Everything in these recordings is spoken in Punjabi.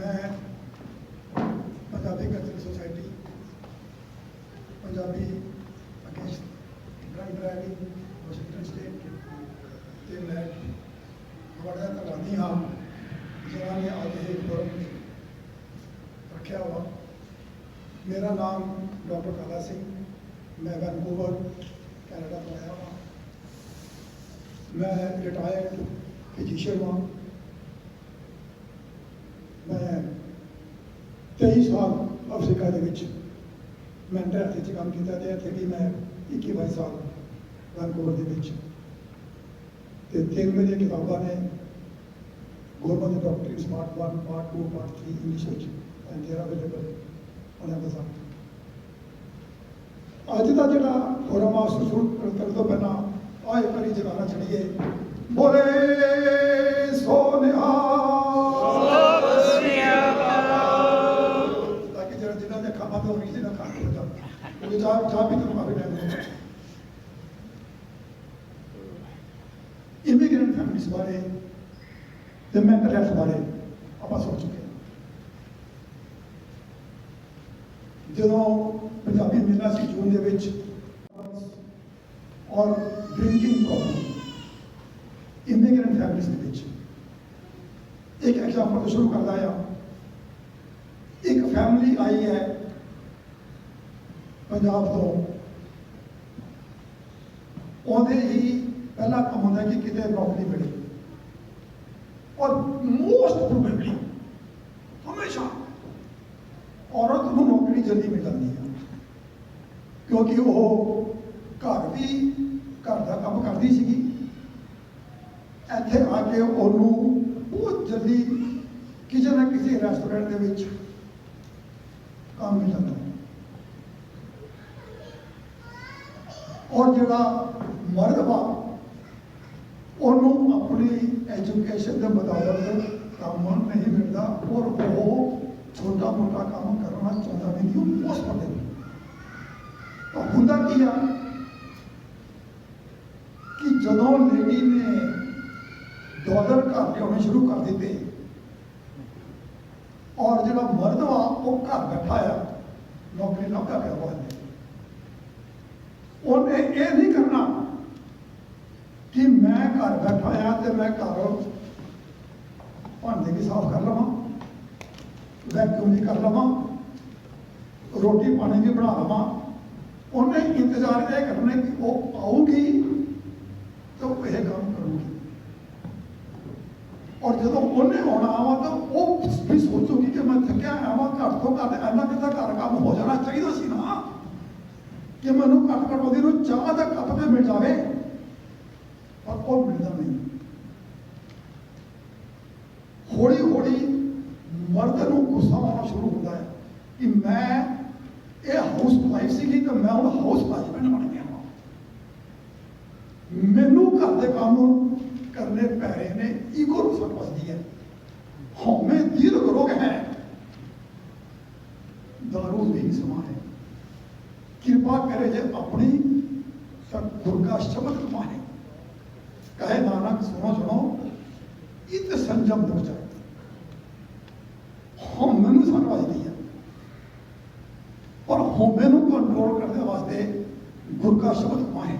ਮੈਂ Punjabi cultural society Punjabi against drug driving Washington state ਤੇ ਮੈਂ ਬੜਾ ਧੰਨਵਾਦੀ ਹਾਂ ਜਿਨ੍ਹਾਂ ਨੇ ਅੱਜ ਇਹ ਫੋਰਮ ਰੱਖਿਆ ਵਾ ਮੇਰਾ ਨਾਮ ਡਾਕਟਰ ਕਾਲਾ ਸਿੰਘ ਮੈਂ ਵੈਨਕੂਵਰ ਕੈਨੇਡਾ ਤੋਂ ਆਇਆ ਹਾਂ ਮੈਂ ਰਿਟਾਇਰਡ ਫਿਜ਼ੀਸ਼ੀਅਨ ਹਾਂ ਮੈਂ 23 ਸਾਲ ਅਫਰੀਕਾ ਦੇ ਵਿੱਚ ਮੈਂਟਲ ਹੈਲਥ 'ਚ ਕੰਮ ਕੀਤਾ ਤੇ ਇੱਥੇ ਵੀ ਮੈਂ 21 ਸਾਲ ਵੈਨਕੂਵਰ ਦੇ ਵਿੱਚ। ਤੇ ਤਿੰਨ ਮੇਰੀਆਂ ਕਿਤਾਬਾਂ ਨੇ ਗਵਰਨਮੈਂਟ ਡਾਕਟਰੀ ਸਮਾਰਟ 1 ਪਾਰਟ 2 ਪਾਰਟ 3 ਇੰਗਲਿਸ਼ ਵਿੱਚ and they are available on Amazon ਅੱਜ ਦਾ ਜਿਹੜਾ ਫੋਰਮ ਆ ਸ਼ੁਰੂ ਕਰਨ ਤੋਂ ਪਹਿਲਾਂ ਆ ਇੱਕ ਜਗਾਣਾ ਚੜੀਏ ਬੋਲੇ! ਜਾਂਦਾ ਉਹ ਚਾਹ ਚਾਹ ਵੀ ਤੁਹਾਨੂੰ ਕਾਫੀ ਟਾਈਮ ਇਮੀਗ੍ਰੈਂਟ ਫੈਮਿਲੀਜ਼ ਬਾਰੇ? ਤੇ ਮੈਂਟਲ ਹੈਲਥ ਬਾਰੇ ਆਪਾਂ ਸੋਚ ਚੁੱਕੇ ਹਾਂ। ਜਦੋਂ ਪੰਜਾਬੀ ਮੇਲਾ ਸੀ ਜੂਨ ਦੇ ਵਿੱਚ, ਔਰ ਡਰਿੰਕਿੰਗ ਪ੍ਰੋਬਲਮ ਇਮੀਗ੍ਰੈਂਟ ਫੈਮਿਲੀਜ਼ ਦੇ ਵਿੱਚ? ਇੱਕ ਐਗਜ਼ਾਮਪਲ ਤੋਂ ਸ਼ੁਰੂ ਕਰਦਾ ਆ ਇੱਕ ਫੈਮਿਲੀ ਆਈ ਹੈ ਪੰਜਾਬ ਤੋਂ। ਉਹਦੇ ਹੀ ਪਹਿਲਾ ਕੰਮ ਹੁੰਦਾ ਕਿ ਕਿਤੇ ਨੌਕਰੀ ਮਿਲੇ। ਔਰ ਮੋਸਟ ਪ੍ਰੋਬੇਬਲੀ ਹਮੇਸ਼ਾ ਔਰਤ ਨੂੰ ਨੌਕਰੀ ਜਲਦੀ ਮਿਲ ਜਾਂਦੀ ਹੈ। ਕਿਉਂਕਿ ਉਹ ਘਰ ਵੀ ਘਰ ਦਾ ਕੰਮ ਕਰਦੀ ਸੀਗੀ। ਇੱਥੇ ਆ ਕੇ ਉਹਨੂੰ ਬਹੁਤ ਜਲਦੀ ਕਿਸੇ ਨਾ ਕਿਸੇ ਰੈਸਟੋਰੈਂਟ ਦੇ ਵਿੱਚ ਕੰਮ ਮਿਲ ਜਾਂਦਾ ਹੈ ਔਰ ਜਿਹੜਾ ਮਰਦ ਵਾ ਉਹਨੂੰ ਆਪਣੀ ਐਜੂਕੇਸ਼ਨ ਦੇ ਮੁਤਾਬਕ ਕੰਮ ਨਹੀਂ ਮਿਲਦਾ ਔਰ ਉਹ ਛੋਟਾ ਮੋਟਾ ਕੰਮ ਕਰਨਾ ਚਾਹੁੰਦਾ ਵੀ ਨਹੀਂ ਤਾਂ ਹੁੰਦਾ ਕੀ ਆ? ਕਿ ਜਦੋਂ ਲੇਡੀ ਨੇ ਡਾਲਰ ਘਰ ਲਿਆਉਣੇ ਸ਼ੁਰੂ ਕਰ ਦਿੱਤੇ ਔਰ ਜਿਹੜਾ ਮਰਦ ਵਾ ਉਹ ਘਰ ਬੈਠਾ ਆ, ਨੌਕਰੀ ਲੱਭਦਾ ਪਿਆ ਵਾ ਉਹਨੇ ਇਹ ਨਹੀਂ ਕਰਨਾ ਕਿ ਮੈਂ ਘਰ ਬੈਠਾ ਆ ਤੇ ਮੈਂ ਘਰ ਭਾਂਡੇ ਵੀ ਸਾਫ਼ ਕਰ ਲਵਾਂ ਵੈਕਿਊਮ ਵੀ ਕਰ ਲਵਾਂ ਰੋਟੀ ਪਾਣੀ ਵੀ ਬਣਾ ਲਵਾਂ। ਉਹਨੇ ਇੰਤਜ਼ਾਰ ਇਹ ਕਰਨਾ ਕਿ ਉਹ ਆਊਗੀ ਤਾਂ ਉਹ ਇਹ ਕੰਮ ਕਰੂਗੀ। ਔਰ ਜਦੋਂ ਉਹਨੇ ਆਉਣਾ ਵਾ ਤਾਂ ਉਹ ਵੀ ਸੋਚੂਗੀ ਕਿ ਮੈਂ ਥੱਕਿਆ ਆਵਾਂ ਘਰ ਤੋਂ ਘਰ ਇੰਨਾ ਕਿਤਾ ਘਰ ਕੰਮ ਹੋ ਜਾਣਾ ਚਾਹੀਦਾ ਸੀ ਨਾ। ਕਿ ਮੈਨੂੰ ਘੱਟ ਘੱਟ ਉਹਦੀ ਨੂੰ ਚਾਹ ਦਾ ਕੱਪ ਤੇ ਮਿਲ ਜਾਵੇ, ਪਰ ਉਹ ਮਿਲਦਾ ਨਹੀਂ। ਹੌਲੀ ਹੌਲੀ ਮਰਦ ਨੂੰ ਗੁੱਸਾ ਆਉਣਾ ਸ਼ੁਰੂ ਹੁੰਦਾ ਹੈ ਕਿ ਮੈਂ ਇਹ ਹਾਊਸ ਵਾਈਫ ਸੀਗੀ ਤੇ ਮੈਂ ਹੁਣ ਹਾਊਸ ਹਸਬੈਂਡ ਬਣ ਗਿਆ ਮੈਨੂੰ ਘਰ ਦੇ ਕੰਮ ਕਰਨੇ ਪੈ ਰਹੇ ਨੇ ਈਗੋ ਨੂੰ ਸੱਟ ਹੈ। ਹਉਮੈ ਦਿਲ ਰੋਗ ਹੈ। ਦਾਰੂ ਨਹੀਂ ਸਮਾ ਹੈ। ਕਿਰਪਾ ਕਰੇ ਜੇ ਆਪਣੀ ਤਾਂ ਗੁਰ ਸ਼ਬਦ ਕਮਾਏ ਕਹੇ ਨਾਨਕ ਸੁਣੋ ਸੁਣੋ ਇਤ ਸੰਜਮ ਦੁਖ ਜਾਏ ਹਉਮੈ ਨੂੰ ਸੱਟ ਵੱਜਦੀ ਹੈ ਪਰ ਹਉਮੈ ਨੂੰ ਕੰਟਰੋਲ ਕਰਨ ਵਾਸਤੇ ਗੁਰ ਕਾ ਸ਼ਬਦ ਕਮਾਏ।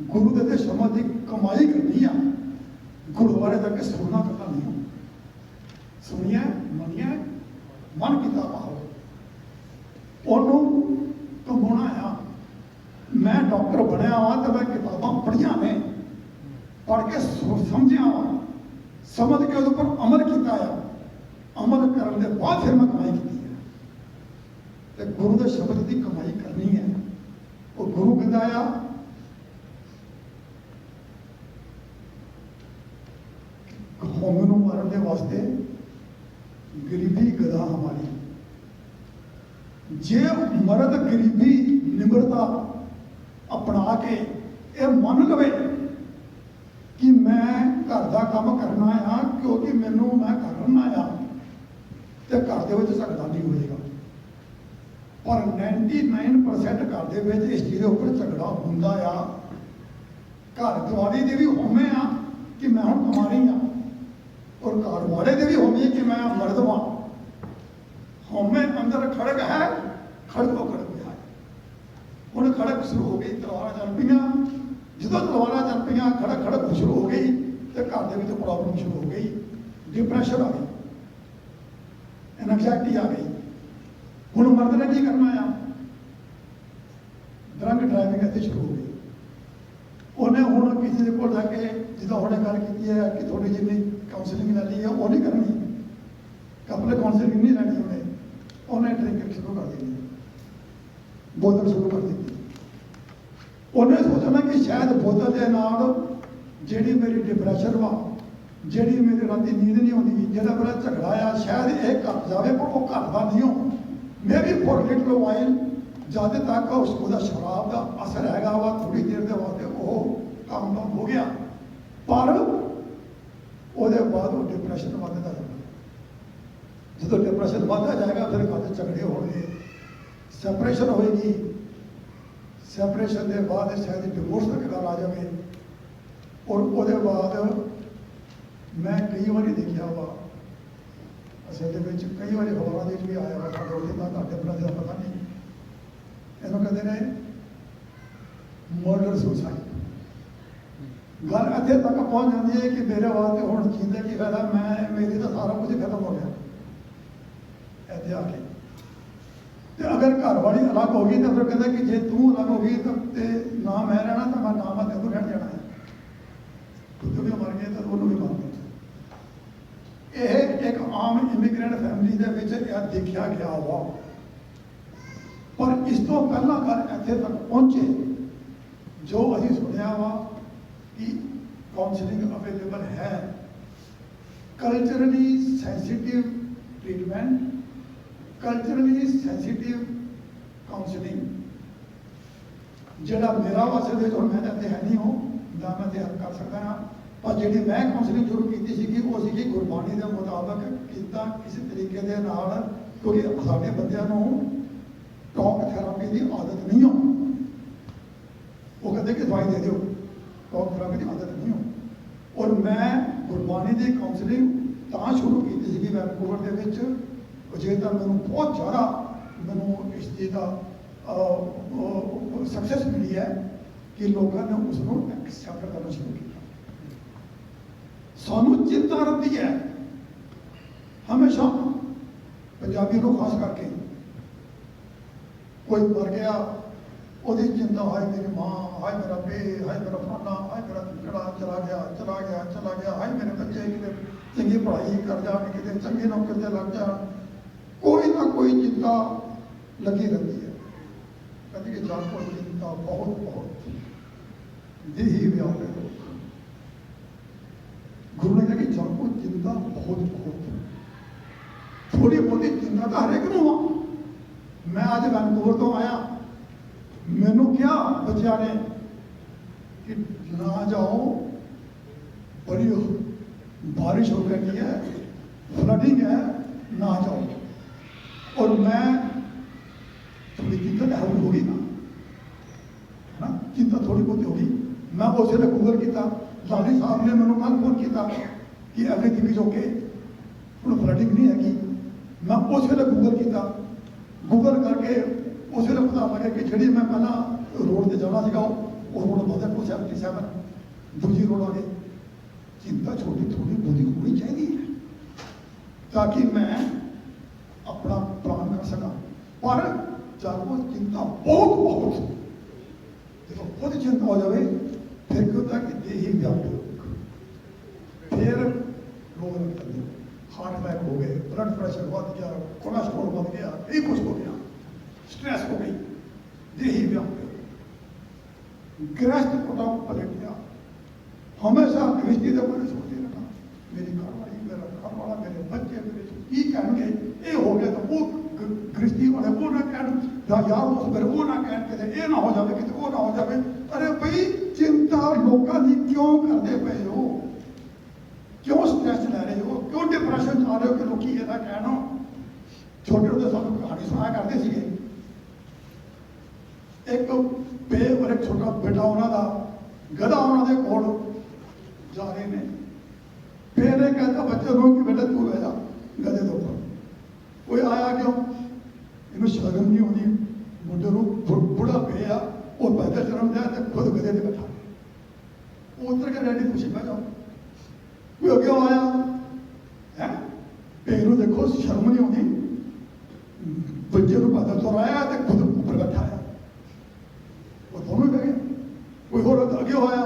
ਗੁਰੂ ਦੇ ਤੇ ਸ਼ਬਦ ਦੀ ਕਮਾਈ ਕਰਨੀ ਆ। ਗੁਰਦੁਆਰੇ ਜਾ ਕੇ ਸੁਣਨਾ ਕਰਨਾ ਨਹੀਂ। ਸੁਣਿਆ ਮੰਨਿਆ ਮਨ ਕੀਤਾ ਪਾਓ ਉਹਨੂੰ ਕਮਾਉਣਾ ਆ ਮੈਂ ਡਾਕਟਰ ਬਣਿਆ ਵਾਂ ਤੇ ਮੈਂ ਕਿਤਾਬਾਂ ਪੜ੍ਹੀਆਂ ਨੇ ਪੜ੍ਹ ਕੇ ਸੋ- ਸਮਝਿਆ ਵਾਂ ਸਮਝ ਕੇ ਉਹਦੇ ਉੱਪਰ ਅਮਲ ਕੀਤਾ ਆ ਅਮਲ ਕਰਨ ਦੇ ਬਾਅਦ ਫਿਰ ਮੈਂ ਕਮਾਈ ਕੀਤੀ ਹੈ ਤੇ ਗੁਰੂ ਦੇ ਸ਼ਬਦ ਦੀ ਕਮਾਈ ਕਰਨੀ ਹੈ। ਉਹ ਗੁਰੂ ਕਹਿੰਦਾ ਆ ਕੌਮ ਨੂੰ ਮਾਰਨ ਦੇ ਵਾਸਤੇ ਗਰੀਬੀ ਗਦਾ ਹਮਾਰੀ। ਜੇ ਮਰਦ ਗਰੀਬੀ, ਨਿਮਰਤਾ ਅਪਣਾ ਕੇ ਇਹ ਮੰਨ ਲਵੇ ਕਿ ਮੈਂ ਘਰ ਦਾ ਕੰਮ ਕਰਨਾ ਆ, ਕਿਉਂਕਿ ਮੈਨੂੰ ਮੈਂ ਕਰਨਾ ਆ ਤੇ ਘਰ ਦੇ ਵਿੱਚ ਸਕਦਾ ਨਹੀਂ ਹੋਏਗਾ। ਪਰ 99% ਘਰ ਦੇ ਵਿੱਚ ਇਸ ਚੀਜ਼ ਦੇ ਉੱਪਰ ਝਗੜਾ ਹੁੰਦਾ ਆ। ਘਰ ਦੁਆਰੀ ਦੇ ਵੀ ਹੋਵੇਂ ਆ ਕਿ ਮੈਂ ਹੁਣ ਕਮਾ ਰਹੀ ਆ। ਔਰ ਘਰ ਵਾਲੇ ਦੇ ਵੀ ਹੋਵੇ ਕਿ ਮੈਂ ਮਰਦ ਵਾਂ ਹਉਮੈ ਅੰਦਰ ਖੜਕ ਹੈ, ਖੜਕੋ ਖੜਕ ਗਿਆ। ਹੁਣ ਖੜਕ ਸ਼ੁਰੂ ਹੋ ਗਈ, ਤਲਵਾਰਾਂ ਚੱਲ ਪਈਆਂ। ਜਦੋਂ ਤਲਵਾਰਾਂ ਚੱਲ ਪਈਆਂ, ਖੜਕ ਖੜਕ ਸ਼ੁਰੂ ਹੋ ਗਈ ਤੇ ਘਰ ਦੇ ਵਿੱਚ ਪ੍ਰੋਬਲਮ ਸ਼ੁਰੂ ਹੋ ਗਈ। ਡਿਪਰੈਸ਼ਨ ਆ ਗਈ। ਐਨਜਾਇਟੀ ਆ ਗਈ। ਹੁਣ ਮਰਦ ਨੇ ਕੀ ਕਰਨਾ ਆ? ਡਰੰਗ ਡਰਾਈਵਿੰਗ ਇੱਥੇ ਸ਼ੁਰੂ ਹੋ ਗਈ। ਉਹਨੇ ਹੁਣ ਕਿਸੇ ਦੇ ਕੋਲ ਜਾ ਕੇ ਜਿੱਦਾਂ ਉਹਨੇ ਗੱਲ ਕੀਤੀ ਹੈ ਕਿ ਥੋੜੀ ਜਿੰਨੀ ਕਾਉਂਸਲਿੰਗ ਲੈ ਲਈ ਹੈ ਉਹ ਨਹੀਂ ਕਰਨੀ। ਕਪਲੇ ਕਾਉਂਸਲਿੰਗ ਨਹੀਂ ਲੈਣੀ ਉਹਨੇ। ਉਹਨੇ ਡਰਿੰਕ ਸ਼ੁਰੂ ਕਰ ਦਿੱਤੀ। ਬੋਤਲ ਸ਼ੁਰੂ ਕਰ ਦਿੱਤੀ। ਉਹਨੇ ਸੋਚਣਾ ਕਿ ਸ਼ਾਇਦ ਬੋਤਲ ਦੇ ਨਾਲ ਜਿਹੜੀ ਮੇਰੀ ਡਿਪਰੈਸ਼ਨ ਵਾ, ਜਿਹੜੀ ਮੇਰੀ ਰਾਤੀ ਨੀਂਦ ਨਹੀਂ ਆਉਂਦੀ ਜਿਹੜਾ ਮੇਰਾ ਝਗੜਾ ਆ, ਸ਼ਾਇਦ ਇਹ ਘਟ ਜਾਵੇ, ਪਰ ਉਹ ਘਟਦਾ ਨਹੀਂ ਹੋ ਮੈਂ ਵੀ ਫੋਰ ਲਿਟਲ ਵਾਈਲ ਜਦ ਤੱਕ ਉਸ ਉਹਦਾ ਸ਼ਰਾਬ ਦਾ ਅਸਰ ਹੈਗਾ ਵਾ ਥੋੜੀ ਦੇਰ ਦੇ ਵਾਸਤੇ ਉਹ ਕੰਮ ਡਾਊਨ ਹੋ ਗਿਆ। ਪਰ ਉਹਦੇ ਬਾਅਦ ਉਹ ਡਿਪਰੈਸ਼ਨ ਵੱਧਦਾ ਜਾਂਦਾ। ਜਦੋਂ ਡਿਪਰੈਸ਼ਨ ਵੱਧਦਾ ਜਾਏਗਾ, ਫਿਰ ਘਰ ਝਗੜੇ ਹੋਣਗੇ। ਸੈਪਰੇਸ਼ਨ ਹੋਏਗੀ। ਸੈਪਰੇਸ਼ਨ ਦੇ ਬਾਅਦ ਸ਼ਾਇਦ ਡਿਵੋਰਸ ਦਾ ਗੱਲ ਆ ਜਾਵੇ। ਔਰ ਉਹਦੇ ਬਾਅਦ ਮੈਂ ਕਈ ਵਾਰੀ ਦੇਖਿਆ ਵਾ ਅਸਲ ਦੇ ਵਿੱਚ ਕਈ ਵਾਰੀ ਖਬਰਾਂ ਦੇ ਵਿੱਚ ਵੀ ਆਇਆ ਵਾ ਸਾਡੇ ਉਹਦੇ ਨਾਲ ਤੁਹਾਡੇ ਬਣਾ ਦਾ ਪਤਾ ਨਹੀਂ। ਇਹਨੂੰ ਕਹਿੰਦੇ ਨੇ ਮਰਡਰ ਸੁਸਾਈਡ ਗੱਲ ਇੱਥੇ ਤੱਕ ਪਹੁੰਚ ਜਾਂਦੀ ਹੈ ਕਿ ਮੇਰੇ ਵਾਸਤੇ ਹੁਣ ਜੀਂਦੇ ਕੀ ਫਾਇਦਾ, ਮੈਂ, ਮੇਰੀ ਤਾਂ ਸਾਰਾ ਕੁਝ ਖਤਮ ਹੋ ਗਿਆ। ਇੱਥੇ ਆ ਕੇ। ਤੇ ਅਗਰ ਘਰ ਵਾਲੀ ਅਲੱਗ ਹੋ ਗਈ ਤਾਂ ਫਿਰ ਕਹਿੰਦਾ ਕਿ ਜੇ ਤੂੰ ਅਲੱਗ ਹੋ ਗਈ ਤਾਂ ਤੇ ਨਾ ਮੈਂ ਰਹਿਣਾ ਤਾਂ ਮੈਂ ਨਾ ਮੈਂ ਤੈਨੂੰ ਰਹਿਣ ਜਾਣਾ ਹੈ। ਤੂੰ ਵੀ ਮਰ ਗਿਆ ਤਾਂ ਉਹਨੂੰ ਵੀ ਮਾਰ। ਇਹ ਇੱਕ ਆਮ ਇਮੀਗ੍ਰੈਂਟ ਫੈਮਿਲੀ ਦੇ ਵਿੱਚ ਇਹ ਦੇਖਿਆ ਗਿਆ ਵਾ। ਪਰ ਇਸ ਤੋਂ ਪਹਿਲਾਂ ਗੱਲ ਇੱਥੇ ਤੱਕ ਪਹੁੰਚੇ, ਜੋ ਅਸੀਂ ਸੁਣਿਆ ਵਾ ਕਿ ਕਾਉਂਸਲਿੰਗ ਅਵੇਲੇਬਲ ਹੈ। Culturally sensitive treatment culturally sensitive counselling ਜਿਹੜਾ ਮੇਰਾ ਵਾਸਤੇ ਦੇ ਹੁਣ ਮੈਂ ਇੱਥੇ ਹੈ ਨਹੀਂ ਹਾਂ, ਨਾ ਮੈਂ ਤੇ ਕਰ ਸਕਦਾ ਹਾਂ। ਪਰ ਜਿਹੜੀ ਮੈਂ ਕਾਉਂਸਲਿੰਗ ਸ਼ੁਰੂ ਕੀਤੀ ਸੀਗੀ, ਉਹ ਸੀਗੀ ਗੁਰਬਾਣੀ ਦੇ ਮੁਤਾਬਕ ਕਿੱਦਾਂ ਕਿਸੇ ਤਰੀਕੇ ਦੇ ਨਾਲ, ਕਿਉਂਕਿ ਸਾਡੇ ਬੰਦਿਆਂ ਨੂੰ ਟਾਕ ਥੈਰਾਪੀ ਦੀ ਆਦਤ ਨਹੀਂ ਹੋ ਉਹ ਕਹਿੰਦੇ ਕਿ ਦਵਾਈ ਦੇ ਦਿਓ ਟਾਕ ਥੈਰਾਪੀ ਦੀ ਆਦਤ ਨਹੀਂ ਹੋ ਔਰ ਮੈਂ ਗੁਰਬਾਣੀ ਦੀ ਕਾਉਂਸਲਿੰਗ ਤਾਂ ਸ਼ੁਰੂ ਕੀਤੀ ਸੀਗੀ ਵੈਨਕੂਵਰ ਦੇ ਵਿੱਚ ਉਹ ਜੇ ਤਾਂ ਮੈਨੂੰ ਬਹੁਤ ਜ਼ਿਆਦਾ ਮੈਨੂੰ ਇਸ ਚੀਜ਼ ਦਾ ਸਕਸੈਸ ਮਿਲੀ ਹੈ ਕਿ ਲੋਕਾਂ ਨੇ ਉਸ ਨੂੰ ਐਕਸੈਪਟ ਕਰਨਾ ਸ਼ੁਰੂ ਕੀਤਾ। ਸਾਨੂੰ ਚਿੰਤਾ ਰਹਿੰਦੀ ਹੈ। ਹਮੇਸ਼ਾ ਪੰਜਾਬੀ ਨੂੰ ਖਾਸ ਕਰਕੇ ਕੋਈ ਮਰ ਗਿਆ, ਉਹਦੀ ਚਿੰਤਾ, ਹਾਏ ਮੇਰੀ ਮਾਂ, ਹਾਏ ਮੇਰਾ ਬੇ ਹਾਏ ਮੇਰਾ ਫਾਨਾ ਹਾਏ ਮੇਰਾ ਕਿਹੜਾ ਚਲਾ ਗਿਆ ਚਲਾ ਗਿਆ ਚਲਾ ਗਿਆ, ਹਾਏ ਮੇਰੇ ਬੱਚੇ ਕਿਤੇ ਚੰਗੀ ਪੜ੍ਹਾਈ ਕਰ ਜਾਣ, ਕਿਤੇ ਚੰਗੇ ਨੌਕਰੀ ਤੇ ਲੱਗ ਜਾਣ। ਕੋਈ ਨਾ ਕੋਈ ਚਿੰਤਾ ਲੱਗੀ ਰਹਿੰਦੀ ਹੈ। ਕਦੀ ਕਿ ਜਾਨ ਕੋ ਚਿੰਤਾ ਬਹੁਤ ਬਹੁਤ ਜਿਹੀ ਵਿਆਪੇ ਲੋਕ ਗੁਰੂ ਨੇ ਕਿਹਾ ਕਿ ਜਾਨ ਕੋ ਚਿੰਤਾ ਬਹੁਤ ਬਹੁਤ ਥੋੜੀ ਬਹੁਤੀ ਚਿੰਤਾ ਤਾਂ ਹਰੇਕ ਨੂੰ ਆ। ਮੈਂ ਅੱਜ ਵੈਨਕੂਵਰ ਤੋਂ ਆਇਆ। ਮੈਨੂੰ ਕਿਹਾ ਬੱਚਿਆਂ ਨੇ ਕਿ ਨਾ ਜਾਓ। ਬੜੀ ਬਾਰਿਸ਼ ਹੋ ਗਈ ਹੈ ਫਲੱਡਿੰਗ ਹੈ, ਨਾ ਜਾਓ। ਔਰ ਮੈਂ ਥੋੜੀ ਚਿੰਤਾ ਹੋ ਗਈ ਨਾ। ਨਾ ਚਿੰਤਾ ਥੋੜੀ ਬਹੁਤੀ ਹੋ ਗਈ। ਮੈਂ ਉਸੇ ਵੇਲੇ ਗੂਗਲ ਕੀਤਾ। ਲਾਲੀ ਸਾਹਿਬ ਨੇ ਮੈਨੂੰ ਕੱਲ ਫੋਨ ਕੀਤਾ। ਕਿ ਐਵਰੀਥਿੰਗ ਇਜ਼ ਓਕੇ ਹੁਣ ਫਲੱਡਿੰਗ ਨਹੀਂ ਹੈਗੀ। ਮੈਂ ਉਸ ਵੇਲੇ ਗੂਗਲ ਕੀਤਾ। ਗੂਗਲ ਕਰਕੇ ਉਸ ਵੇਲੇ ਪਤਾ ਲੱਗਿਆ ਕਿ ਜਿਹੜੀ ਮੈਂ ਪਹਿਲਾਂ ਰੋਡ ਤੇ ਜਾਣਾ ਸੀਗਾ, ਉਹ ਰੋਡ ਰੋਡ ਹੈ 277 ਦੂਜੀ ਰੋਡ ਆ ਗਈ। ਚਿੰਤਾ ਛੋਟੀ ਥੋੜੀ ਬਹੁਤੀ ਹੋਣੀ ਚਾਹੀਦੀ ਹੈ। ਤਾਂ ਕਿ ਮੈਂ ਆਪਣਾ ਪਲਾਨ ਕਰ ਸਕਾਂ ਪਰ ਜਦ ਉਹ ਚਿੰਤਾ ਬਹੁਤ ਬਹੁਤ ਜਦੋਂ ਬਹੁਤ ਚਿੰਤਾ ਹੋ ਜਾਵੇ ਫਿਰ ਕਿਉਂ ਤਾਂ ਕਿ ਦੇਹੀ ਵਿਆਪਕ ਫਿਰ ਰੋਗ ਲੱਗ ਜਾਂਦੇ ਹਾਰਟ ਅਟੈਕ ਹੋ ਗਏ ਬਲੱਡ ਪ੍ਰੈਸ਼ਰ ਵੱਧ ਗਿਆ ਕੋਲੇਸਟ੍ਰੋਲ ਵੱਧ ਗਿਆ ਇਹ ਕੁਝ ਹੋ ਗਿਆ ਸਟ੍ਰੈਸ ਹੋ ਗਈ ਦੇਹੀ ਵਿਆਪਕ ਗ੍ਰਸਤ ਕੋਟਾ ਪਲਟ ਗਿਆ ਹਮੇਸ਼ਾ ਗ੍ਰਸਤੀ ਦੇ ਬਾਰੇ ਸੋਚਦੇ ਰਹਿਣਾ ਮੇਰੀ ਘਰਵਾਲੀ ਮੇਰਾ ਘਰਵਾਲਾ ਮੇਰੇ ਬੱਚੇ ਮੇਰੇ ਕੀ ਕਹਿਣਗੇ ਇਹ ਹੋ ਗਿਆ ਤਾਂ ਉਹ ਗ- ਗ੍ਰਸਤੀ ਵਾਲੇ ਉਹ ਨਾ ਕਹਿਣ ਜਾਂ ਯਾਰ ਉਸ ਫਿਰ ਉਹ ਨਾ ਕਹਿਣ ਕਿਤੇ ਇਹ ਨਾ ਹੋ ਜਾਵੇ, ਕਿਤੇ ਉਹ ਨਾ ਹੋ ਜਾਵੇ। ਅਰੇ ਭਈ ਚਿੰਤਾ ਲੋਕਾਂ ਦੀ ਕਿਉਂ ਕਰਦੇ ਪਏ ਹੋ? ਕਿਉਂ ਸਟ੍ਰੈਸ ਲੈ ਰਹੇ ਹੋ? ਕਿਉਂ ਡਿਪਰੈਸ਼ਨ ਚ ਆ ਰਹੇ ਹੋ ਕਿ ਲੋਕੀ ਇਹਦਾ ਕਹਿਣਾ? ਛੋਟੇ ਹੁੰਦੇ ਸਾਨੂੰ ਕਹਾਣੀ ਸੁਣਾਇਆ ਕਰਦੇ ਸੀਗੇ। ਇੱਕ ਪੇ ਔਰ ਇੱਕ ਛੋਟਾ ਬੇਟਾ ਉਹਨਾਂ ਦਾ, ਗਧਾ ਉਹਨਾਂ ਦੇ ਕੋਲ ਜਾ ਰਹੇ ਨੇ। ਪੇ ਨੇ ਕਹਿੰਦਾ, ਬੱਚੇ ਨੂੰ ਕਿ ਬੇਟਾ ਤੂੰ ਬਹਿ ਜਾ, ਗਧੇ ਦੇ ਉੱਪਰ। ਕੋਈ ਆਇਆ ਕਿਉਂ? ਇਹਨੂੰ ਸ਼ਰਮ ਨਹੀਂ ਆਉਂਦੀ। ਬੁੜਾ ਉਹ ਪੈਦਲ ਚਲਣ ਦਿਆ ਤੇ ਖੁਦ ਗਧੇ ਤੇ ਬੈਠਾ। ਉਹ ਉਤਰ ਕੇ ਡੈਡੀ ਤੁਸੀਂ ਬਹਿ ਜਾਓ ਕੋਈ ਅੱਗੇ ਆਇਆ? ਹੈ? ਪੇਰ ਦੇਖੋ, ਸ਼ਰਮ ਨਹੀਂ ਆਉਂਦੀ। ਬੱਚੇ ਨੂੰ ਪੈਦਲ ਤੁਰਾਇਆ ਤੇ ਖੁਦ ਉੱਪਰ ਬੈਠਾ ਆ ਉਹ ਦੋਨੋਂ ਬਹਿ ਗਏ। ਕੋਈ ਹੋਰ ਅੱਗੇ ਹੋਇਆ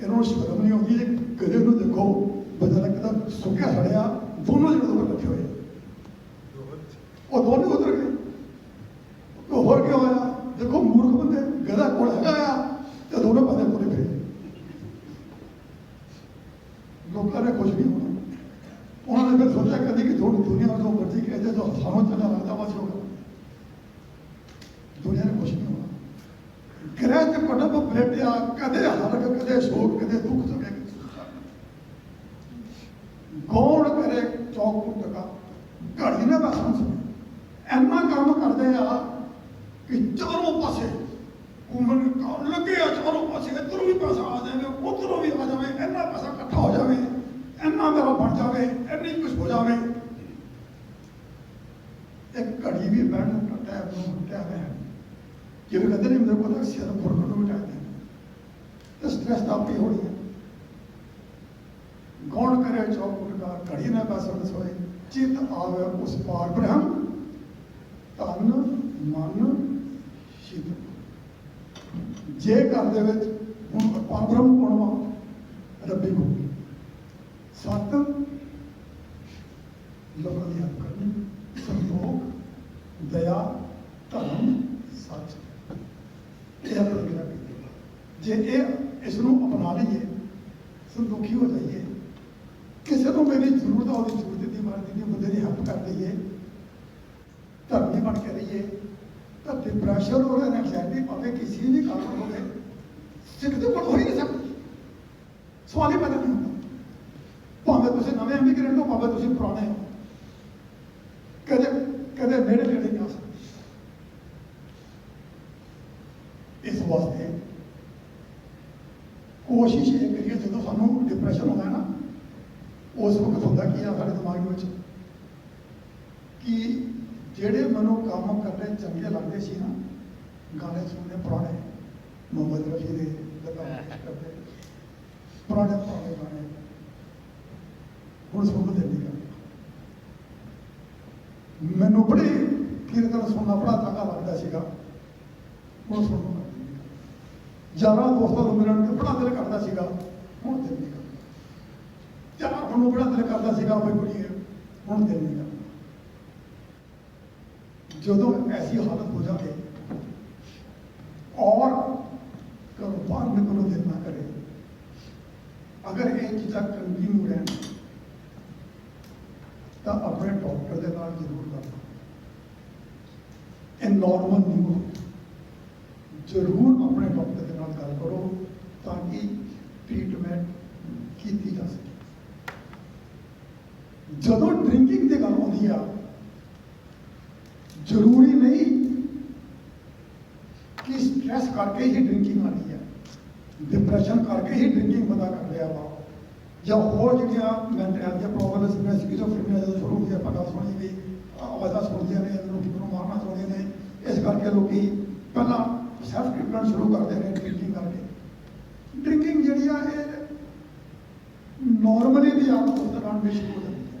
ਇਹਨਾਂ ਨੂੰ ਸ਼ਰਮ ਨਹੀਂ ਆਉਂਦੀ ਜੇ। ਗਧੇ ਨੂੰ ਦੇਖੋ ਬਦਲ ਕਿਦਾ ਸੁੱਕਿਆ ਸੜਿਆ। ਦੋਨੋਂ ਜਿਹੜੇ ਉੱਪਰ ਬੈਠੇ ਹੋਏ। ਆ। ਉਹ ਦੋਨੇ ਉਤਰ ਗਏ ਉਹ ਹੋਰ ਕੀ ਹੋਇਆ ਦੇਖੋ ਮੂਰਖ ਬੰਦੇ ਗਧਾ ਕੋਲ ਹੈਗਾ ਆ ਤੇ ਦੋਨੋਂ ਪਾਸੇ ਪੂਰੇ ਫਿਰੇ ਲੋਕਾਂ ਨੇ ਕੁਝ ਨਹੀਂ ਹੋਣਾ ਉਹਨਾਂ ਨੇ ਫਿਰ ਸੋਚਿਆ ਕਦੀ ਕਿ ਥੋੜੀ ਦੁਨੀਆ ਨੂੰ ਮਰਜ਼ੀ ਕਹਿੰਦੇ ਜੋ ਸਾਨੂੰ ਚੰਗਾ ਲੱਗਦਾ ਬਸ ਹੋਗਾ ਦੁਨੀਆ ਨੇ ਕੁਝ ਨਹੀਂ ਹੋਣਾ। ਗ੍ਰਹਿ ਤੇ ਪਟਬ ਪਲੇਟਿਆ ਕਦੇ ਹਰਕ ਕਦੇ ਸ਼ੋਕ ਕਦੇ ਦੁੱਖ ਸਕੇ ਕੌਣ ਕਰੇ ਚੌਕ ਪੁੱਟਗਾ ਘੜੀ ਨਾ ਬਸ ਹੰਸ ਇੰਨਾ ਕੰਮ ਕਰਦੇ ਆ ਕਿ ਚਾਰੋਂ ਪਾਸੇ ਘੁੰਮਣ ਕੌਣ ਲੱਗੇ ਆ, ਚਾਰੋਂ ਪਾਸੇ ਇਧਰੋਂ ਵੀ ਪੈਸਾ ਆ ਜਾਵੇ, ਉਧਰੋਂ ਵੀ ਆ ਜਾਵੇ, ਇੰਨਾ ਪੈਸਾ ਇਕੱਠਾ ਹੋ ਜਾਵੇ। ਇੰਨਾ ਮੇਰਾ ਬਣ ਜਾਵੇ, ਇੰਨੀ ਕੁਝ ਹੋ ਜਾਵੇ। ਇੱਕ ਘੜੀ ਵੀ ਬੈਠ ਨੂੰ ਟੈਬ ਨੂੰ ਟੈਬ ਹੈ ਜਿਵੇਂ ਕਹਿੰਦੇ ਨੇ, ਮੇਰੇ ਕੋਲ ਸਿਰ ਫੁਰਕਣ ਨੂੰ ਮਿਟਾਉਂਦੇ ਤੇ ਸਟ੍ਰੈਸ ਤਾਂ ਆਪੇ ਹੋਣੀ ਹੈ। ਗੌਣ ਕਰੇ ਚੌਕੁਟਕਾਰ ਘੜੀ ਨਾ ਬਸ ਸੋਏ। ਚਿਤ ਆਵੇ ਉਸ ਪਾਰ ਬ੍ਰਹਮ, ਤਨ, ਮਨ ਸ਼ਿਵ ਜੇ ਘਰ ਦੇ ਵਿੱਚ ਹੁਣ ਪਾਰ ਬ੍ਰਹਮ ਕੌਣ ਵਾ ਰੱਬੀ ਕੋ ਸੱਤ। ਲੋਕਾਂ ਦੀ ਹੱਕ ਕਰਨੀ, ਸੰਤੋਖ, ਦਇਆ, ਧਰਮ, ਸੱਚ। ਇਹ ਆਪਣਾ ਮੇਰਾ ਜੇ ਇਹ ਇਸ ਨੂੰ ਅਪਣਾ ਲਈਏ, ਸੰਤੋਖੀ ਹੋ ਜਾਈਏ, ਕਿਸੇ ਨੂੰ ਮੇਰੀ ਜ਼ਰੂਰਤ ਆ, ਉਹਦੀ ਜ਼ਰੂਰਤ ਦੀ ਮਦਦ ਦੀ ਬੰਦੇ ਦੀ ਹੈਲਪ ਕਰ ਦਈਏ, ਧਰਮੀ ਬਣ ਕੇ ਰਹੀਏ, ਤਾਂ ਡਿਪਰੈਸ਼ਨ ਔਰ ਐਂਗਜ਼ਾਇਟੀ ਭਾਵੇਂ ਕਿਸੇ ਵੀ ਕਾਰਨ ਹੋਵੇ, ਸਿੱਖ ਦੇ ਕੋਲ ਹੋ ਹੀ ਨਹੀਂ ਸਕਦੀ। ਸਵਾਲ ਹੀ ਪੈਦਾ ਨਹੀਂ ਹੁੰਦਾ। ਭਾਵੇਂ ਤੁਸੀਂ ਨਵੇਂ ਇਮੀਗ੍ਰੈਂਟ ਹੋ ਭਾਵੇਂ ਤੁਸੀਂ ਪੁਰਾਣੇ ਹੋ। ਕਦੇ ਕਦੇ ਨੇੜੇ ਨੇੜੇ ਨਹੀਂ ਆ ਸਕਦੇ। ਇਸ ਵਾਸਤੇ ਕੋਸ਼ਿਸ਼ ਇਹ ਕਰੀਏ ਜਦੋਂ ਸਾਨੂੰ ਡਿਪਰੈਸ਼ਨ ਹੁੰਦਾ ਹੈ ਨਾ ਉਸ ਵਕਤ ਹੁੰਦਾ ਕੀ ਆ ਸਾਡੇ ਦਿਮਾਗ ਵਿੱਚ? ਕਿ ਜਿਹੜੇ ਮੈਨੂੰ ਕੰਮ ਕਰਨੇ ਚੰਗੇ ਲੱਗਦੇ ਸੀ ਨਾ ਗਾਣੇ ਸੁਣਨੇ ਪੁਰਾਣੇ ਮੁਹੰਮਦ ਰਫੀ ਦੇ ਲਤਾ ਕਰਦੇ। ਪੁਰਾਣੇ। ਪੁਰਾਣੇ ਗਾਣੇ ਮੈਨੂੰ ਬੜੀ ਕੀਰਤਨ ਸੁਣਨਾ ਬੜਾ ਚੰਗਾ ਲੱਗਦਾ ਸੀਗਾ। ਹੁਣ ਸੁਣਨ ਨੂੰ ਦੋਸਤਾਂ ਨੂੰ ਮਿਲਣ ਤੇ ਬੜਾ ਦਿਲ ਕਰਦਾ ਸੀਗਾ। ਹੁਣ ਦਿਲ ਨਹੀਂ ਕਰਦਾ ਚਾਰ ਹੁਣ ਬੜਾ ਦਿਲ ਕਰਦਾ ਸੀਗਾ ਬਈ ਕੁੜੀਏ ਹੁਣ ਦਿਲ ਨਹੀਂ ਕਰਦਾ ਜਦੋਂ ਐਸੀ ਹਾਲਤ ਹੋ ਜਾਵੇ ਔਰ ਘਰੋਂ ਬਾਹਰ ਨਿਕਲਣ ਨੂੰ ਦਿਲ ਨਾ ਕਰੇ ਅਗਰ ਇਹ ਚੀਜ਼ਾਂ ਕੰਟੀਨਿਊ ਰਹਿਣ ਤਾਂ ਆਪਣੇ ਡਾਕਟਰ ਦੇ ਨਾਲ ਜ਼ਰੂਰ ਗੱਲ ਕਰੋ ਇਹ ਨਾਰਮਲ ਨਹੀਂ ਹੋ ਜ਼ਰੂਰ ਆਪਣੇ ਡਾਕਟਰ ਦੇ ਨਾਲ ਗੱਲ ਕਰੋ ਤਾਂ ਕਿ ਟ੍ਰੀਟਮੈਂਟ ਕੀਤੀ ਜਾ ਸਕੇ। ਜਦੋਂ ਡਰਿੰਕਿੰਗ ਦੀ ਗੱਲ ਆਉਂਦੀ ਆ, ਜ਼ਰੂਰੀ ਨਹੀਂ ਕਿ ਸਟ੍ਰੈਸ ਕਰਕੇ ਹੀ ਡਰਿੰਕਿੰਗ ਆਣੀ ਹੈ ਡਿਪਰੈਸ਼ਨ ਕਰਕੇ ਹੀ ਡਰਿੰਕਿੰਗ ਬੰਦਾ ਕਰ ਰਿਹਾ ਵਾ। ਜਾਂ ਹੋਰ ਜਿਹੜੀਆਂ ਮੈਂਟਲ ਹੈਲਥ ਦੀਆਂ ਪ੍ਰੋਬਲਮਸ ਨੇ ਸਕਿਜ਼ੋਫਰੇਨੀਆ ਜਦੋਂ ਸ਼ੁਰੂ ਹੁੰਦੀ ਹੈ ਆਪਾਂ ਸੁਣੀ ਵੀ ਆਵਾਜ਼ਾਂ ਸੁਣਦੀਆਂ ਨੇ ਲੋਕੀ ਨੂੰ ਮਾਰਨਾ ਇਸ ਕਰਕੇ ਲੋਕੀ ਪਹਿਲਾਂ ਸੈਲਫ ਟ੍ਰੀਟਮੈਂਟ ਸ਼ੁਰੂ ਕਰਦੇ ਨੇ ਡਰਿੰਕਿੰਗ ਕਰਕੇ। ਡਰਿੰਕਿੰਗ ਜਿਹੜੀ ਆ, ਇਹ ਨਾਰਮਲੀ ਵੀ ਆਪ ਦੋਸਤ ਨਾਲ ਵੀ ਸ਼ੁਰੂ ਹੋ ਜਾਂਦੀ ਹੈ।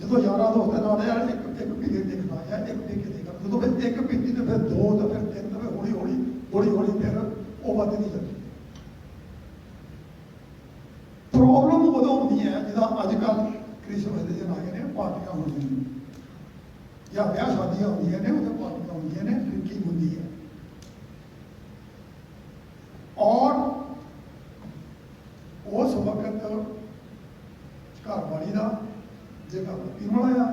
ਜਦੋਂ ਯਾਰਾਂ ਦੋਸਤਾਂ ਨਾਲ ਯਾਰ ਇੱਕ ਇੱਕ ਪੀਕੇ ਦੇਖਦਾ ਜਾਂ ਇੱਕ ਪੀਕੇ ਦੇਖਦਾ, ਜਦੋਂ ਫਿਰ ਇੱਕ ਪੀਤੀ ਤੇ ਫਿਰ ਦੋ ਤੇ ਫਿਰ ਤਿੰਨ ਤੇ ਫਿਰ ਹੌਲੀ ਹੌਲੀ ਹੌਲੀ ਹੌਲੀ ਫਿਰ ਉਹ ਵੱਧਦੀ ਜਾਂਦੀ ਪ੍ਰੋਬਲਮ ਉਦੋਂ ਹੁੰਦੀ ਹੈ, ਜਦੋਂ ਅੱਜ ਕੱਲ੍ਹ ਕ੍ਰਿਸਮਸ ਦੇ ਦਿਨ ਆ ਗਏ ਨੇ, ਪਾਰਟੀਆਂ ਹੁੰਦੀਆਂ ਨੇ। ਜਾਂ ਵਿਆਹ ਸ਼ਾਦੀਆਂ ਹੁੰਦੀਆਂ ਨੇ ਉਹਦੇ ਪਾਰਟੀਆਂ ਹੁੰਦੀਆਂ ਨੇ ਡਰਿੰਕਿੰਗ ਹੁੰਦੀ ਹੈ ਔਰ ਉਸ ਵਕਤ ਘਰ ਵਾਲੀ ਦਾ ਜੇ ਘਰ ਪੀਣ ਵਾਲਾ ਆ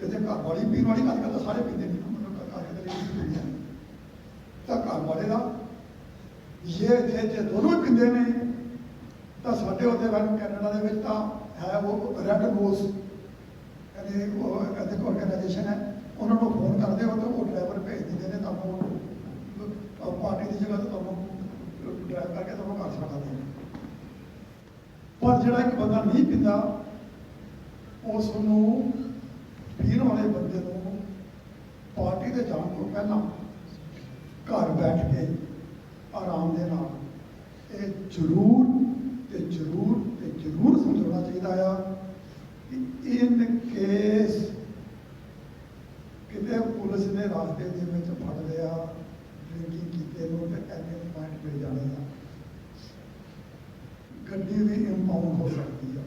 ਤੇ ਜੇ ਘਰ ਵਾਲੀ ਪੀਣ ਵਾਲੀ ਅੱਜ ਕੱਲ੍ਹ ਤਾਂ ਸਾਰੇ ਪੀਂਦੇ ਨੇ ਮਤਲਬ ਘਰ ਦੇ ਲਈ ਪੀਂਦੇ ਨੇ ਤਾਂ ਘਰ ਵਾਲੇ ਦਾ ਇਹ ਜੇ ਜੇ ਦੋਨੋਂ ਹੀ ਪੀਂਦੇ ਨੇ ਤਾਂ ਸਾਡੇ ਉੱਥੇ ਵਨ ਕੈਨੇਡਾ ਦੇ ਵਿੱਚ ਤਾਂ ਹੈ ਉਹ ਰੈੱਡ ਰੋਜ਼ ਕਹਿੰਦੇ ਉਹ ਕਹਿੰਦੇ ਆਰਗੇਨਾਈਜੇਸ਼ਨ ਹੈ, ਉਹਨਾਂ ਨੂੰ ਫੋਨ ਕਰਦੇ ਹੋ ਤਾਂ ਉਹ ਡਰਾਈਵਰ ਭੇਜ ਦਿੰਦੇ ਨੇ ਤੁਹਾਨੂੰ ਪਾਰਟੀ ਦੀ ਜਗ੍ਹਾ ਤੇ ਤੁਹਾਨੂੰ ਡਰਾਈਵ ਕਰਕੇ ਤੁਹਾਨੂੰ ਘਰ ਛੱਡ ਦਿੰਦੇ ਪਰ ਜਿਹੜਾ ਇੱਕ ਬੰਦਾ ਨਹੀਂ ਪੀਂਦਾ, ਉਸ ਨੂੰ ਪੀਣ ਵਾਲੇ ਬੰਦੇ ਨੂੰ ਪਾਰਟੀ ਤੇ ਜਾਣ ਤੋਂ ਪਹਿਲਾਂ ਘਰ ਬੈਠ ਕੇ ਆਰਾਮ ਦੇ ਨਾਲ ਇਹ ਜ਼ਰੂਰ ਤੇ ਜ਼ਰੂਰ ਤੇ ਜ਼ਰੂਰ ਸਮਝਾਉਣਾ ਚਾਹੀਦਾ ਆ ਕਿ ਇਨ ਕੇਸ ਕਿਤੇ ਪੁਲਿਸ ਨੇ ਦੇ ਵਿੱਚ ਫੜ ਲਿਆ ਡਰਿੰਕਿੰਗ ਕੀਤੇ ਨੂੰ ਤੇ ਐਨੇ ਪੁਆਇੰਟ ਮਿਲ ਜਾਣੇ ਆ। ਗੱਡੀ ਵੀ ਇੰਪਾਊਂਡ ਹੋ ਸਕਦੀ ਆ।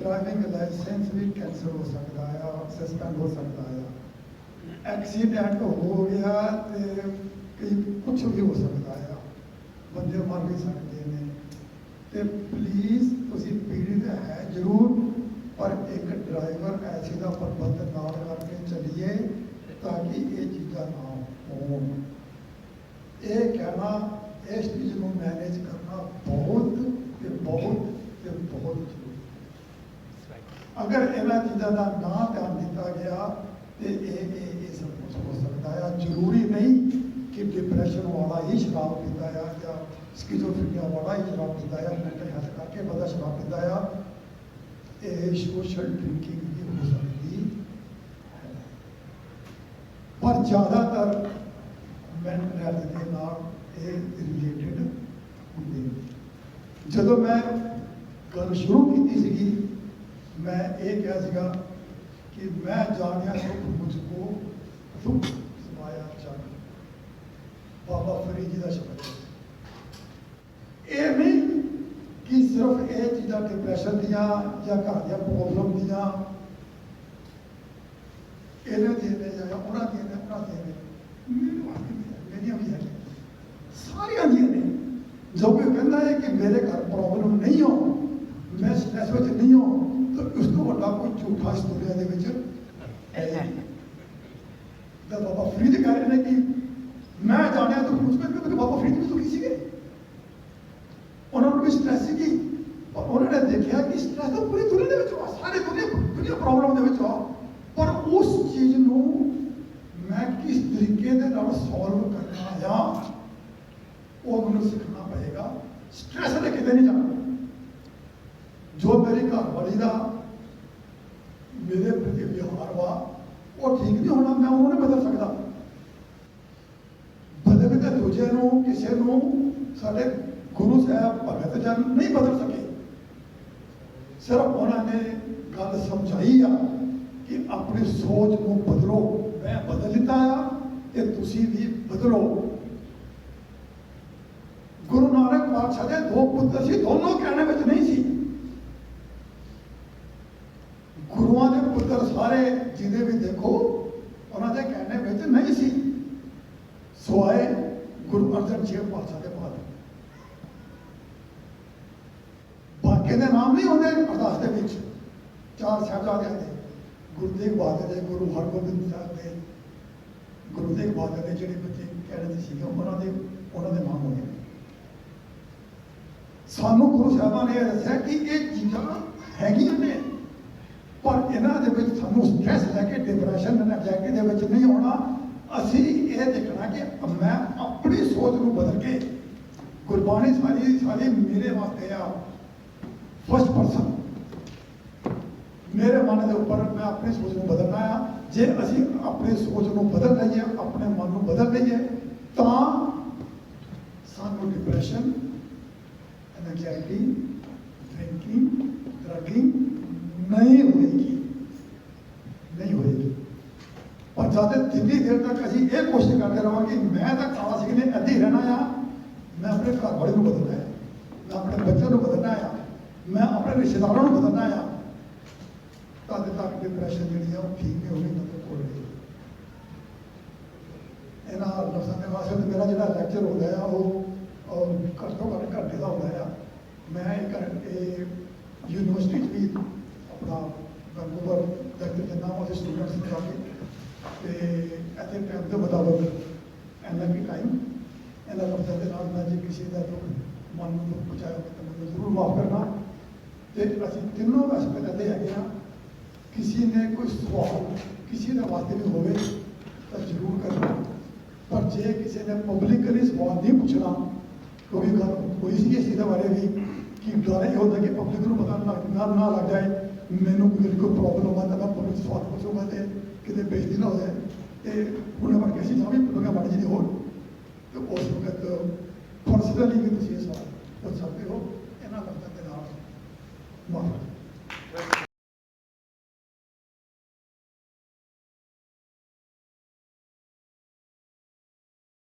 ਡਰਾਈਵਿੰਗ ਲਾਇਸੈਂਸ ਵੀ ਕੈਂਸਲ ਹੋ ਸਕਦਾ ਆ ਸਸਪੈਂਡ ਹੋ ਸਕਦਾ ਆ। ਐਕਸੀਡੈਂਟ ਹੋ ਗਿਆ ਤੇ ਕਈ ਕੁਝ ਵੀ ਹੋ ਸਕਦਾ ਆ। ਬੰਦੇ ਮਰ ਵੀ ਸਕਦੇ ਨੇ। ਤੇ ਪਲੀਜ਼ ਤੁਸੀਂ ਪੀੜਿਤ ਹੈ ਜ਼ਰੂਰ, ਪਰ ਇੱਕ ਡਰਾਈਵਰ ਐਸੀ ਦਾ ਪ੍ਰਬੰਧ ਨਾਲ ਕਰਕੇ ਚੱਲੀਏ। ਤਾਂ ਕਿ ਇਹ ਚੀਜ਼ਾਂ ਨਾ ਹੋਣ। ਇਹ ਕਹਿਣਾ, ਇਸ ਚੀਜ਼ ਨੂੰ ਮੈਨੇਜ ਕਰਨਾ ਬਹੁਤ ਤੇ ਬਹੁਤ ਤੇ ਬਹੁਤ ਜ਼ਰੂਰੀ ਅਗਰ ਇਹਨਾਂ ਚੀਜ਼ਾਂ ਦਾ ਨਾ ਧਿਆਨ ਦਿੱਤਾ ਗਿਆ, ਤੇ ਇਹ ਇਹ ਇਹ ਸਭ ਕੁਝ ਹੋ ਸਕਦਾ ਹੈ ਜ਼ਰੂਰੀ ਨਹੀਂ ਕਿ ਡਿਪਰੈਸ਼ਨ ਵਾਲਾ ਹੀ ਸ਼ਰਾਬ ਪੀਂਦਾ ਆ ਜਾਂ ਸਕਿਜ਼ੋਫਰੀਨੀਆ ਵਾਲਾ ਹੀ ਸ਼ਰਾਬ ਪੀਂਦਾ ਆ। ਮੈਂਟਲ ਹੈਲਥ ਕਰਕੇ ਬੰਦਾ ਸ਼ਰਾਬ ਪੀਂਦਾ ਆ। ਇਹ ਸੋਸ਼ਲ ਡਰਿੰਕਿੰਗ ਵੀ ਹੋ ਸਕਦੀ ਹੈ ਪਰ ਜ਼ਿਆਦਾਤਰ ਮੈਂਟਲ ਹੈਲਥ ਦੇ ਨਾਲ ਇਹ ਰਿਲੇਟਡ ਹੁੰਦੇ ਨੇ। ਜਦੋਂ ਮੈਂ ਗੱਲ ਸ਼ੁਰੂ ਕੀਤੀ ਸੀਗੀ, ਮੈਂ ਇਹ ਕਿਹਾ ਸੀਗਾ ਕਿ ਮੈਂ ਜਾਣਿਆ ਸੁਖ ਮੁਝ ਕੋ ਦੁੱਖ ਸਮਾਇਆ ਜਗ ਬਾਬਾ ਫਰੀਦ ਜੀ ਦਾ ਸ਼ਬਦ ਇਹ ਨਹੀਂ ਕਿ ਸਿਰਫ ਇਹ ਚੀਜ਼ਾਂ ਡਿਪਰੈਸ਼ਨ ਦੀਆਂ ਜਾਂ ਘਰ ਦੀਆਂ ਪ੍ਰੋਬਲਮ ਦੀਆਂ, ਇਹਨਾਂ ਦੀਆਂ ਜਾਂ ਉਹਨਾਂ ਦੀਆਂ ਉਹਨਾਂ ਦੀਆਂ ਨੇ ਮੈਨੂੰ ਆਪ ਮੇਰੀਆਂ ਵੀ ਹੈ ਸਾਰੀਆਂ ਦੀਆਂ ਨੇ ਜੋ ਕੋਈ ਕਹਿੰਦਾ ਹੈ ਕਿ ਮੇਰੇ ਘਰ ਪ੍ਰੋਬਲਮ ਨਹੀਂ ਹੋ ਮੈਂ ਸਟ੍ਰੈਸ ਵਿੱਚ ਨਹੀਂ ਹੋ ਉਸ ਤੋਂ ਵੱਡਾ ਕੋਈ ਝੂਠਾ ਦੁਨੀਆ ਦੇ ਵਿੱਚ ਦਾ ਬਾਬਾ ਫਰੀਦ ਕਹਿ ਰਹੇ ਨੇ ਕਿ ਮੈਂ ਜਾਣਿਆ ਤਾਂ ਉਸ ਵਿੱਚ ਕਿ ਬਾਬਾ ਫਰੀਦ ਵੀ ਦੁਖੀ ਸੀਗੇ ਉਹਨਾਂ ਨੂੰ ਵੀ ਸਟ੍ਰੈਸ ਸੀਗੀ ਪਰ ਉਹਨਾਂ ਨੇ ਦੇਖਿਆ ਕਿ ਸਟ੍ਰੈਸ ਤਾਂ ਪੂਰੀ ਦੁਨੀਆ ਦੇ ਵਿੱਚ ਆ ਸਾਰੇ ਦੁਨੀਆ ਦੁਨੀਆ ਪ੍ਰੋਬਲਮ ਦੇ ਵਿੱਚ ਆ ਪਰ ਉਸ ਚੀਜ਼ ਨੂੰ ਕਿਸ ਤਰੀਕੇ ਦੇ ਨਾਲ ਸੋਲਵ ਕਰਨਾ ਆ, ਉਹ ਮੈਨੂੰ ਸਿੱਖਣਾ ਪਏਗਾ। ਸਟ੍ਰੈਸ ਦੇ ਕਿਤੇ ਨਹੀਂ ਜਾਣਾ। ਜੋ ਮੇਰੀ ਘਰ ਵਾਲੀ ਦਾ ਮੇਰੇ ਪ੍ਰਤੀ ਵਿਵਹਾਰ ਵਾ, ਉਹ ਠੀਕ ਨਹੀਂ ਹੋਣਾ, ਮੈਂ ਉਹਨੂੰ ਨਹੀਂ ਬਦਲ ਸਕਦਾ। ਬਦਲ ਕੇ ਦੂਜੇ ਨੂੰ, ਕਿਸੇ ਨੂੰ, ਸਾਡੇ ਗੁਰੂ ਸਾਹਿਬ ਭਗਤ ਜਨ ਨਹੀਂ ਬਦਲ ਸਕੇ। ਸਿਰਫ ਉਹਨਾਂ ਨੇ ਗੱਲ ਸਮਝਾਈ ਆ ਕਿ ਆਪਣੀ ਸੋਚ ਨੂੰ ਬਦਲੋ। ਮੈਂ ਬਦਲ ਆ ਤੇ ਤੁਸੀਂ ਵੀ ਬਦਲੋ। ਗੁਰੂ ਨਾਨਕ ਪਾਤਸ਼ਾਹ ਦੇ ਦੋ ਪੁੱਤਰ ਸੀ, ਦੋਨੋਂ ਕਹਿਣੇ ਵਿੱਚ ਨਹੀਂ ਸੀ। ਗੁਰੂਆਂ ਦੇ ਪੁੱਤਰ ਸਾਰੇ ਜਿਹਦੇ ਵੀ ਦੇਖੋ, ਉਹਨਾਂ ਦੇ ਕਹਿਣੇ ਵਿੱਚ ਨਹੀਂ ਸੀ। ਸਵਾਏ ਗੁਰੂ ਅਰਜਨ ਦੇਵ ਪਾਤਸ਼ਾਹ ਦੇ ਬਾਅਦ ਬਾਕੀ ਦੇ ਨਾਮ ਨਹੀਂ ਹੁੰਦੇ ਅਰਦਾਸ ਦੇ ਵਿੱਚ। ਚਾਰ ਸਾਹਿਬਜ਼ਾਦਿਆਂ ਦੇ। ਗੁਰੂ ਤੇਗ ਬਹਾਦਰ ਦੇ, ਗੁਰੂ ਹਰਗੋਬਿੰਦ ਸਾਹਿਬ ਦੇ, ਗੁਰੂ ਤੇਗ ਬਹਾਦਰ ਦੇ ਜਿਹੜੇ ਬੱਚੇ ਕਹਿਣੇ ਦੇ ਸੀਗੇ ਉਹਨਾਂ ਦੇ ਉਹਨਾਂ ਦੇ ਨਾਮ ਹੋਏ ਸਾਨੂੰ ਗੁਰੂ ਸਾਹਿਬਾਂ ਨੇ ਇਹ ਦੱਸਿਆ ਕਿ ਇਹ ਚੀਜ਼ਾਂ ਹੈਗੀਆਂ ਨੇ, ਪਰ ਇਹਨਾਂ ਦੇ ਵਿੱਚ ਸਾਨੂੰ ਸਟ੍ਰੈਸ ਲੈ ਕੇ ਡਿਪਰੈਸ਼ਨ ਐਂਜ਼ਾਇਟੀ ਦੇ ਵਿੱਚ ਨਹੀਂ ਆਉਣਾ। ਅਸੀਂ ਇਹ ਦੇਖਣਾ ਕਿ ਮੈਂ ਆਪਣੀ ਸੋਚ ਨੂੰ ਬਦਲ ਕੇ ਗੁਰਬਾਣੀ ਸਾਰੀ ਸਾਰੀ ਮੇਰੇ ਵਾਸਤੇ ਆ। ਫਸਟ ਪਰਸਨ ਮੇਰੇ ਮਨ ਦੇ ਉੱਪਰ ਮੈਂ ਆਪਣੀ ਸੋਚ ਨੂੰ ਬਦਲਣਾ ਆ ਜੇ ਅਸੀਂ ਆਪਣੀ ਸੋਚ ਨੂੰ ਬਦਲ ਲਈਏ, ਆਪਣੇ ਮਨ ਨੂੰ ਬਦਲ ਲਈਏ, ਤਾਂ ਸਾਨੂੰ ਡਿਪਰੈਸ਼ਨ ਐਂਜ਼ਾਇਟੀ ਡਰਿੰਕਿੰਗ ਡਰੱਗਿੰਗ ਨਹੀਂ ਹੋਏਗੀ। ਨਹੀਂ ਹੋਏਗੀ। ਪਰ ਜਦ ਜਿੰਨੀ ਦੇਰ ਤੱਕ ਅਸੀਂ ਇਹ ਕੋਸ਼ਿਸ਼ ਕਰਦੇ ਰਹਾਂਗੇ ਮੈਂ ਤਾਂ ਕਾਲਾ ਸਿੰਘ ਨੇ ਅੱਧੀ ਰਹਿਣਾ ਆ। ਮੈਂ ਆਪਣੇ ਘਰ ਵਾਲੇ ਨੂੰ ਬਦਲਣਾ ਆ। ਮੈਂ ਆਪਣੇ ਬੱਚਿਆਂ ਨੂੰ ਬਦਲਣਾ ਆ। ਮੈਂ ਆਪਣੇ ਰਿਸ਼ਤੇਦਾਰਾਂ ਨੂੰ ਬਦਲਣਾ ਆ। ਤਦ ਤੱਕ ਡਿਪਰੈਸ਼ਨ ਜਿਹੜੀ ਆ ਉਹ ਠੀਕ ਨਹੀਂ ਹੋਣੀ ਮਤਲਬ ਕੋਲ ਨਹੀਂ। ਇਹਨਾਂ ਲਫ਼ਜ਼ਾਂ ਦੇ ਵਾਸਤੇ ਮੇਰਾ ਜਿਹੜਾ ਲੈਕਚਰ ਹੁੰਦਾ ਆ, ਉਹ ਉਹ ਘੱਟ ਤੋਂ ਘੱਟ ਘੰਟੇ ਦਾ ਹੁੰਦਾ ਆ। ਮੈਂ ਇਹ ਕਰਕੇ ਯੂਨੀਵਰਸਿਟੀ 'ਚ ਵੀ ਆਪਣਾ ਵੈਂਕੂਵਰ ਲੈਕਚਰ ਦਿੰਦਾ ਉਹਦੇ ਸਟੂਡੈਂਟਸ ਨੂੰ ਜਾ ਕੇ। ਤੇ ਇੱਥੇ ਟਾਈਮ ਦੇ ਮੁਤਾਬਕ ਇੰਨਾ ਵੀ ਟਾਈਮ ਇਹਨਾਂ ਲਫ਼ਜ਼ਾਂ ਦੇ ਨਾਲ ਮੈਂ ਜੇ ਕਿਸੇ ਦਾ ਦੁੱਖ, ਮਨ ਨੂੰ ਦੁੱਖ ਪਹੁੰਚਾਇਆ ਤਾਂ ਮੈਨੂੰ ਜ਼ਰੂਰ ਮਾਫ ਕਰਨਾ। ਤੇ ਅਸੀਂ ਤਿੰਨੋਂ ਐਸਪੈਕਟ ਦੇ ਹੈਗੇ ਆ। ਕਿਸੇ ਨੇ ਕੋਈ ਸਵਾਲ ਕਿਸੇ ਦੇ ਵਾਸਤੇ ਵੀ ਹੋਵੇ ਤਾਂ ਜ਼ਰੂਰ ਕਰਨਾ। ਪਰ ਜੇ ਕਿਸੇ ਨੇ ਪਬਲਿਕਲੀ ਸਵਾਲ ਨਹੀਂ ਪੁੱਛਣਾ ਕੋਈ ਗੱਲ ਹੋਈ ਸੀ ਇਸ ਦੇ ਬਾਰੇ ਵੀ, ਕਿ ਡਰ ਇਹ ਹੁੰਦਾ ਕਿ ਪਬਲਿਕ ਨੂੰ ਪਤਾ ਨਾ ਲੱਗ ਨਾ ਲੱਗ ਜਾਏ, ਮੈਨੂੰ ਕੋਈ ਕੋਈ ਪ੍ਰੋਬਲਮ ਆ, ਤਾਂ ਮੈਂ ਪਬਲਿਕ ਸਵਾਲ ਪੁੱਛੂਗਾ ਤੇ ਕਿਤੇ ਬੇਇੱਜ਼ਤੀ ਨਾ ਹੋ ਜਾਏ। ਤੇ ਉਹਨਾਂ ਵਰਗੇ ਸੀ ਤਾਂ ਵੀ ਲੋਕਾਂ ਬਣ ਜਿਹੜੇ ਹੋਣ ਤੇ ਉਸ ਵਕਤ ਪਰਸਨਲੀ ਵੀ ਤੁਸੀਂ ਇਹ ਸਵਾਲ ਪੁੱਛ ਸਕਦੇ ਹੋ, ਇਹਨਾਂ ਵਕਤਾਂ ਦੇ ਨਾਲ। ਮਾਫ